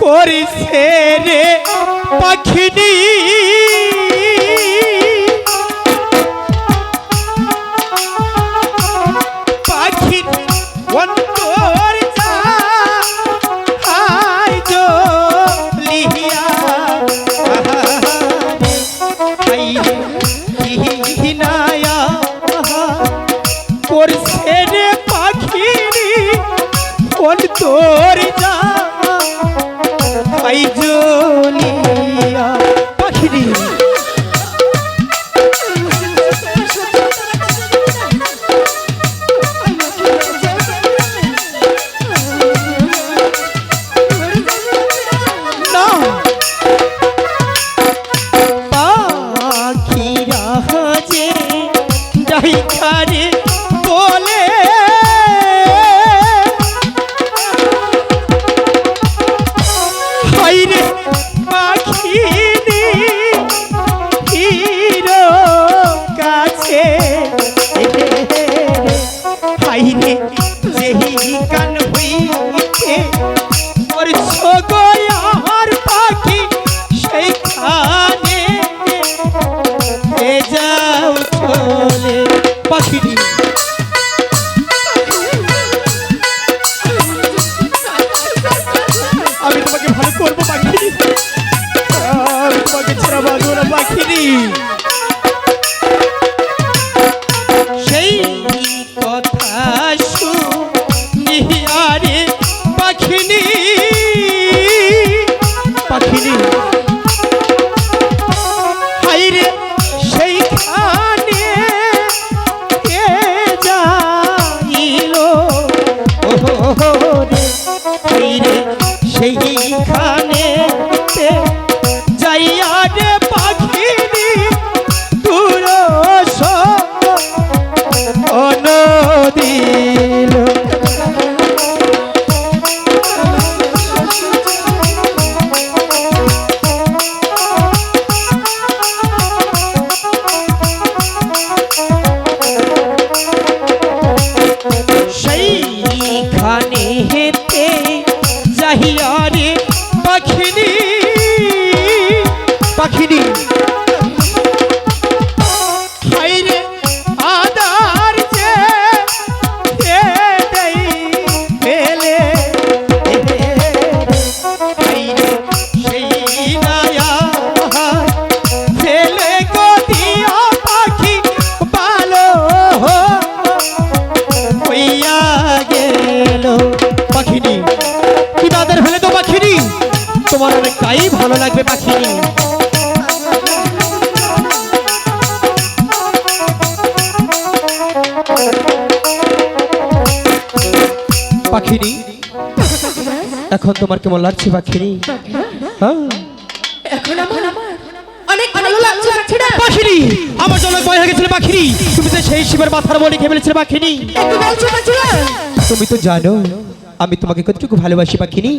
করিছে রে পাখিনি পাখি কান হইতে ওর ছগয়ার পাখি সেইখানে। যাও চলে পাখিটি। আমি তোমাকে ভালো করব আমি তোমাকে ছেড়া বাঁধবো না পাখিরি সেইখানে পাখিনি। কি বাজার ফেলে তো পাখিনি? তোমার অনেকটাই ভালো লাগবে পাখিনি। পাখিনি? এখন তোমার কেমন লাগছে পাখিনি? হ্যাঁ? এখন আমার অনেক ভালো লাগছে বাচ্চারা পাখিনি! আমার জন্য ভয় হয়ে গেছিল পাখিনি। তুমি তো সেই শিবের মাথার বলি খেয়ে ফেলেছিলে পাখিনি। তুমি তো জানো আমি তোমাকে কতটুকু ভালোবাসি পাখিনি?